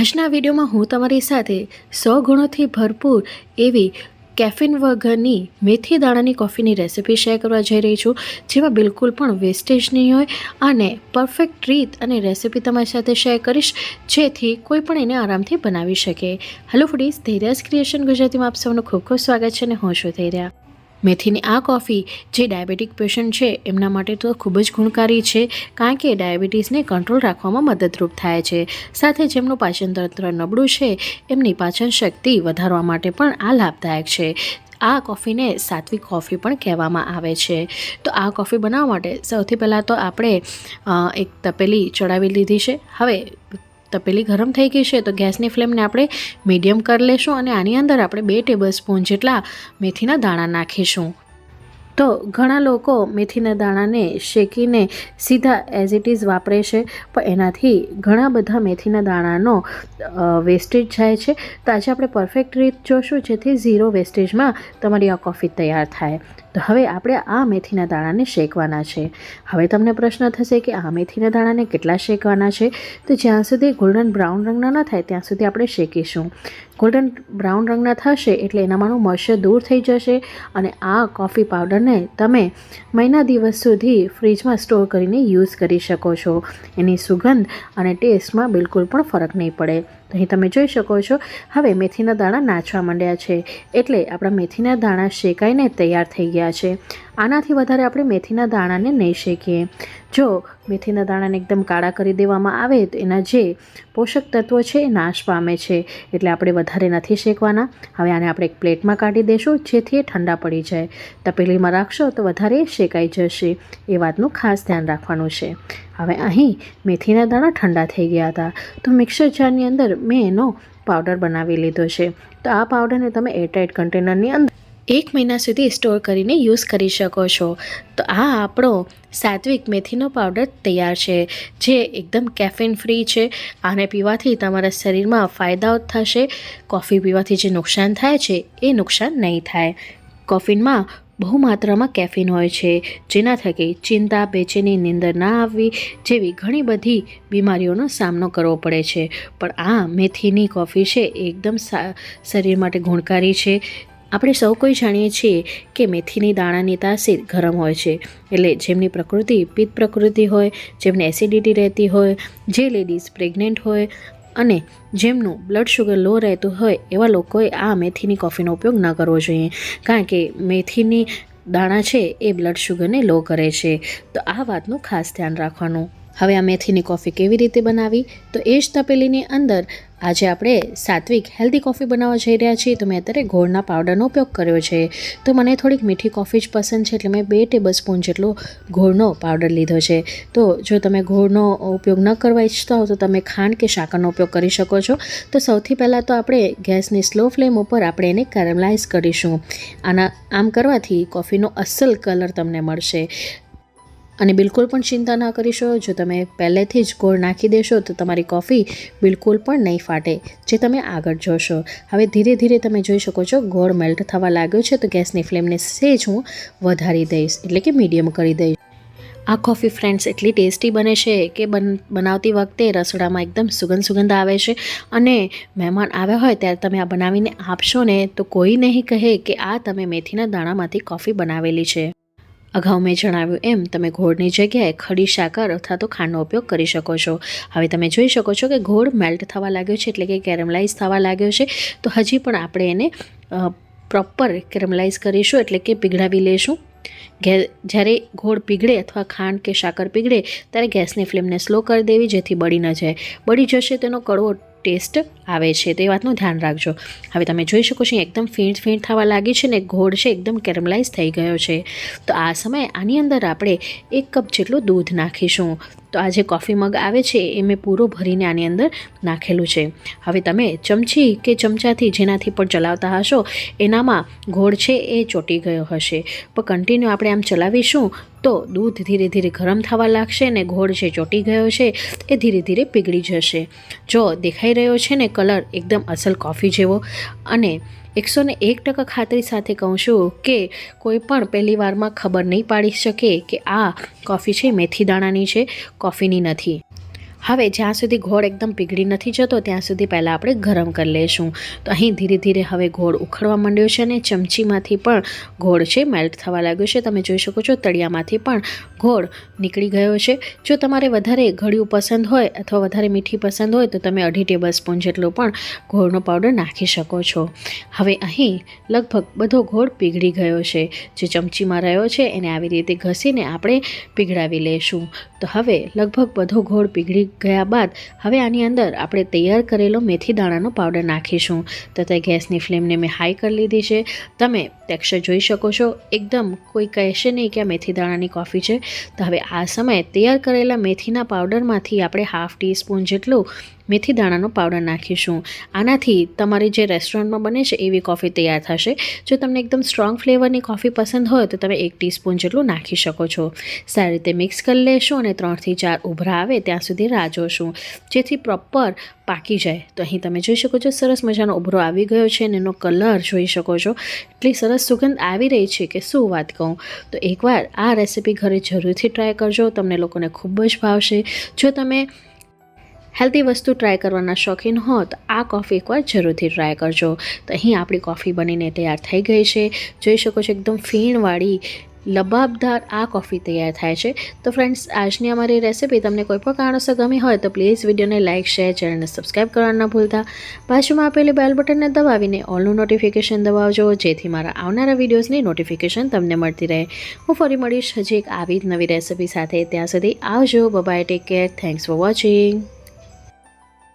આજના વિડીયોમાં હું તમારી સાથે સો ગુણોથી ભરપૂર એવી કેફિન વગરની મેથી દાણાની કોફીની રેસિપી શેર કરવા જઈ રહી છું, જેમાં બિલકુલ પણ વેસ્ટેજ નહીં હોય અને પરફેક્ટ રીત અને રેસિપી તમારી સાથે શેર કરીશ, જેથી કોઈ પણ એને આરામથી બનાવી શકે. હેલો ફૂડીઝ ધૈર્યાસ ક્રિએશન ગુજરાતીમાં આપ સૌનું ખૂબ ખૂબ સ્વાગત છે અને હું છું ધૈર્યા. મેથીની આ કોફી જે ડાયાબિટીક પેશન્ટ છે, એમના માટે તો ખૂબ જ ગુણકારી છે, કારણ કે ડાયાબિટીસને કંટ્રોલ રાખવામાં મદદરૂપ થાય છે. સાથે જેમનું પાચનતંત્ર નબળું છે, એમની પાચન શક્તિ વધારવા માટે પણ આ લાભદાયક છે. આ કોફીને સાત્વિક કોફી પણ કહેવામાં આવે છે. તો આ કોફી બનાવવા માટે સૌથી પહેલાં તો આપણે એક તપેલી ચડાવી લીધી છે. હવે તપેલી ગરમ થઈ ગઈ છે, તો ગેસની ફ્લેમને આપણે મીડિયમ કરી લેશું અને આની અંદર આપણે બે ટેબલ સ્પૂન જેટલા મેથીના દાણા નાખીશું. તો ઘણા લોકો મેથીના દાણાને શેકીને સીધા એઝ ઇટ ઇઝ વાપરે છે, પણ એનાથી ઘણા બધા મેથીના દાણાનો વેસ્ટેજ જાય છે. તો આજે આપણે પરફેક્ટ રીત જોશું, જેથી ઝીરો વેસ્ટેજમાં તમારી આ કોફી તૈયાર થાય. તો હવે આપણે આ મેથીના દાણાને શેકવાના છે. હવે તમને પ્રશ્ન થશે કે આ મેથીના દાણાને કેટલા શેકવાના છે? તો જ્યાં સુધી ગોલ્ડન બ્રાઉન રંગના ન થાય, ત્યાં સુધી આપણે શેકીશું. ગોલ્ડન બ્રાઉન રંગના થશે એટલે એનામાંનું મોઇશ્ચર દૂર થઈ જશે અને આ કોફી પાવડરને તમે મહિના દિવસ સુધી ફ્રીજમાં સ્ટોર કરીને યુઝ કરી શકો છો. એની સુગંધ અને ટેસ્ટમાં બિલકુલ પણ ફરક નહીં પડે. અહીં તમે જોઈ શકો છો, હવે મેથીના દાણા નાચવા માંડ્યા છે. એટલે આપણા મેથીના દાણા શેકાઈને તૈયાર થઈ ગયા છે. આનાથી વધારે આપણે મેથીના દાણાને નહીં શેકીએ. જો મેથીના દાણાને એકદમ કાળા કરી દેવામાં આવે તો એના જે પોષક તત્વો છે એ નાશ પામે છે. એટલે આપણે વધારે નથી શેકવાના. હવે આને આપણે એક પ્લેટમાં કાઢી દેશું જેથી એ ઠંડા પડી જાય. તપેલીમાં રાખશો તો વધારે શેકાઈ જશે. એ વાતનું ખાસ ધ્યાન રાખવાનું છે. હવે અહીં મેથીના દાણા ઠંડા થઈ ગયા હતા. તો મિક્સર જારની અંદર મેં એનો પાવડર બનાવી લીધો છે. તો આ પાવડરને તમે એરટાઇટ કન્ટેનરની અંદર એક મહિના સુધી સ્ટોર કરીને યુઝ કરી શકો છો. તો આ આપણો સાત્વિક મેથીનો પાવડર તૈયાર છે, જે એકદમ કેફીન ફ્રી છે. આને પીવાથી તમારા શરીરમાં ફાયદાઓ થશે કોફી પીવાથી જે નુકસાન થાય છે, એ નુકસાન નહીં થાય. કોફીનમાં બહુ માત્રામાં કેફીન હોય છે, જેના થકી ચિંતા બેચેની નીંદર ના આવવી જેવી ઘણી બધી બીમારીઓનો સામનો કરવો પડે છે. પણ આ મેથીની કોફી છે એકદમ શરીર માટે ગુણકારી છે. આપણે સૌ કોઈ જાણીએ છીએ કે મેથીની દાણાની તાસીર ગરમ હોય છે. એટલે જેમની પ્રકૃતિ પિત્ત પ્રકૃતિ હોય, જેમને એસિડિટી રહેતી હોય, જે લેડીઝ પ્રેગ્નેન્ટ હોય અને જેમનું બ્લડ શુગર લો રહેતું હોય, એવા લોકોએ આ મેથીની કોફીનો ઉપયોગ ન કરવો જોઈએ. કારણ કે મેથીની દાણા છે એ બ્લડ શુગરને લો કરે છે. તો આ વાતનું ખાસ ધ્યાન રાખવાનું. હવે આ મેથીની કોફી કેવી રીતે બનાવી તો એ જ તપેલીની અંદર આજે આપણે સાત્વિક હેલ્ધી કોફી બનાવવા જઈ રહ્યા છીએ. તો મેં અત્યારે ગોળના પાવડરનો ઉપયોગ કર્યો છે. તો મને થોડીક મીઠી કોફી જ પસંદ છે, એટલે મેં બે ટેબલ સ્પૂન જેટલો ગોળનો પાવડર લીધો છે. તો જો તમે ગોળનો ઉપયોગ ન કરવા ઈચ્છતા હો, તો તમે ખાંડ કે શાકરનો ઉપયોગ કરી શકો છો. તો સૌથી પહેલાં તો આપણે ગેસની સ્લો ફ્લેમ ઉપર આપણે એને કેરેમલાઇઝ કરીશું. આના, આમ કરવાથી કોફીનો અસલ કલર તમને મળશે. અને બિલકુલ પણ ચિંતા ના કરીશો જો તમે પહેલેથી જ ગોળ નાખી દેશો, તો તમારી કોફી બિલકુલ પણ નહીં ફાટે, જે તમે આગળ જોશો. હવે ધીરે ધીરે તમે જોઈ શકો છો, ગોળ મેલ્ટ થવા લાગ્યો છે, તો ગેસની ફ્લેમને સેજ હું વધારી દઈશ, એટલે કે મીડિયમ કરી દઈશ. આ કોફી ફ્રેન્ડ્સ એટલી ટેસ્ટી બને છે કે બન, બનાવતી વખતે રસોડામાં એકદમ સુગંધ સુગંધ આવે છે. અને મહેમાન આવ્યા હોય ત્યારે તમે આ બનાવીને આપશો ને, તો કોઈ નહીં કહે કે આ તમે મેથીના દાણામાંથી કોફી બનાવેલી છે. અગાઉ મેં જણાવ્યું એમ, તમે ગોળની જગ્યાએ ખડી સાકર અથવા તો ખાંડનો ઉપયોગ કરી શકો છો. હવે તમે જોઈ શકો છો કે ગોળ મેલ્ટ થવા લાગ્યો છે એટલે કે કેરેમલાઇઝ થવા લાગ્યો છે. તો હજી પણ આપણે એને પ્રોપર કેરેમલાઇઝ કરીશું એટલે કે પીગળાવી લઈશું જ્યારે ગોળ પીગળે અથવા ખાંડ કે સાકર પીગળે, ત્યારે ગેસની ફ્લેમને સ્લો કરી દેવી જેથી બળી ન જાય. બળી જશે તેનો કડવો ટેસ્ટ આવે છે, તે વાતનું ધ્યાન રાખજો. હવે તમે જોઈ શકો છો, એકદમ ફીણ ફીણ થવા લાગી છે ને ઘોળ છે, એકદમ કેરમલાઇઝ થઈ ગયો છે. તો આ સમયે આની અંદર આપણે એક કપ જેટલું દૂધ નાખીશું. તો આ જે કોફી મગ આવે છે, એ મેં પૂરો ભરીને આની અંદર નાખેલું છે. હવે તમે ચમચી કે ચમચાથી જેનાથી પણ ચલાવતા હશો, એનામાં ઘોળ છે એ ચોંટી ગયો હશે. પણ કન્ટિન્યુ આપણે આમ ચલાવીશું, તો દૂધ ધીરે ધીરે ગરમ થવા લાગશે ને ઘોળ જે ચોંટી ગયો છે, એ ધીરે ધીરે પીગળી જશે. જો દેખાઈ રહ્યો છે ને કલર એકદમ અસલ કોફી જેવો. અને એકસો ને એક ટકા ખાતરી સાથે કહું છું કે કોઈ પણ પહેલી વારમાં ખબર નહીં પાડી શકે કે આ કોફી છે મેથી દાણાની છે, કોફીની નથી. હવે જ્યાં સુધી ગોળ એકદમ પીગળી નથી જતો, ત્યાં સુધી પહેલાં આપણે ગરમ કરી લઈશું. તો અહીં ધીરે ધીરે હવે ગોળ ઉખડવા માંડ્યો છે અને ચમચીમાંથી પણ ગોળ છે મેલ્ટ થવા લાગ્યો છે. તમે જોઈ શકો છો તળિયામાંથી પણ ગોળ નીકળી ગયો છે. જો તમારે વધારે ઘડિયું પસંદ હોય અથવા વધારે મીઠી પસંદ હોય, તો તમે અઢી ટેબલ સ્પૂન જેટલો પણ ગોળનો પાવડર નાખી શકો છો. હવે અહીં લગભગ બધો ગોળ પીગળી ગયો છે. જે ચમચીમાં રહ્યો છે, એને આવી રીતે ઘસીને આપણે પીગળાવી લઈશું. તો હવે લગભગ બધો ગોળ પીગળી ગયા બાદ હવે આની અંદર આપણે તૈયાર કરેલો મેથી દાણાનો પાવડર નાખીશું. તથા ગેસની ફ્લેમને મેં હાઈ કરી લીધી છે. તમે ટેક્સચર જોઈ શકો છો. એકદમ કોઈ કહેશે નહીં કે આ મેથી દાણાની કોફી છે. તો હવે આ સમયે તૈયાર કરેલા મેથીના પાવડરમાંથી આપણે હાફ ટીસ્પૂન જેટલું મેથી દાણાનો પાવડર નાખીશું. આનાથી તમારી જે રેસ્ટોરન્ટમાં બને છે એવી કોફી તૈયાર થશે. જો તમને એકદમ સ્ટ્રોંગ ફ્લેવરની કોફી પસંદ હોય તો તમે એક ટીસ્પૂન જેટલું નાખી શકો છો. સારી રીતે મિક્સ કરી લેશું અને ત્રણથી ચાર ઉભરા આવે ત્યાં સુધી રાહ જોશું. જેથી પ્રોપર પાકી જાય. તો અહીં તમે જોઈ શકો છો સરસ મજાનો ઉભરો આવી ગયો છે અને એનો કલર જોઈ શકો છો. એટલી સરસ સુગંધ આવી રહી છે કે શું વાત કહું. તો એકવાર આ રેસીપી ઘરે જરૂરથી ટ્રાય કરજો. તમને લોકોને ખૂબ જ ભાવશે. જો તમે હેલ્ધી વસ્તુ ટ્રાય કરવાના શોખીન હો તો આ કોફી એકવાર જરૂરથી ટ્રાય કરજો. તો અહીં આપણી કોફી બનીને તૈયાર થઈ ગઈ છે. જોઈ શકો છો, એકદમ ફીણવાળી, લબાબદાર આ કોફી તૈયાર થાય છે. તો ફ્રેન્ડ્સ આજની અમારી રેસિપી તમને કોઈ પણ કારણોસર ગમી હોય તો પ્લીઝ વિડીયોને લાઇક શેર ચેનલને સબસ્ક્રાઈબ કરવાનું ભૂલતા. બાજુમાં આપેલી બેલ બટનને દબાવીને ઓલનું નોટિફિકેશન દબાવજો, જેથી મારા આવનારા વિડીયોઝની નોટિફિકેશન તમને મળતી રહે. હું ફરી મળીશ હજી એક આવી જ નવી રેસિપી સાથે. ત્યાં સુધી આવજો bye bye take care thanks for watching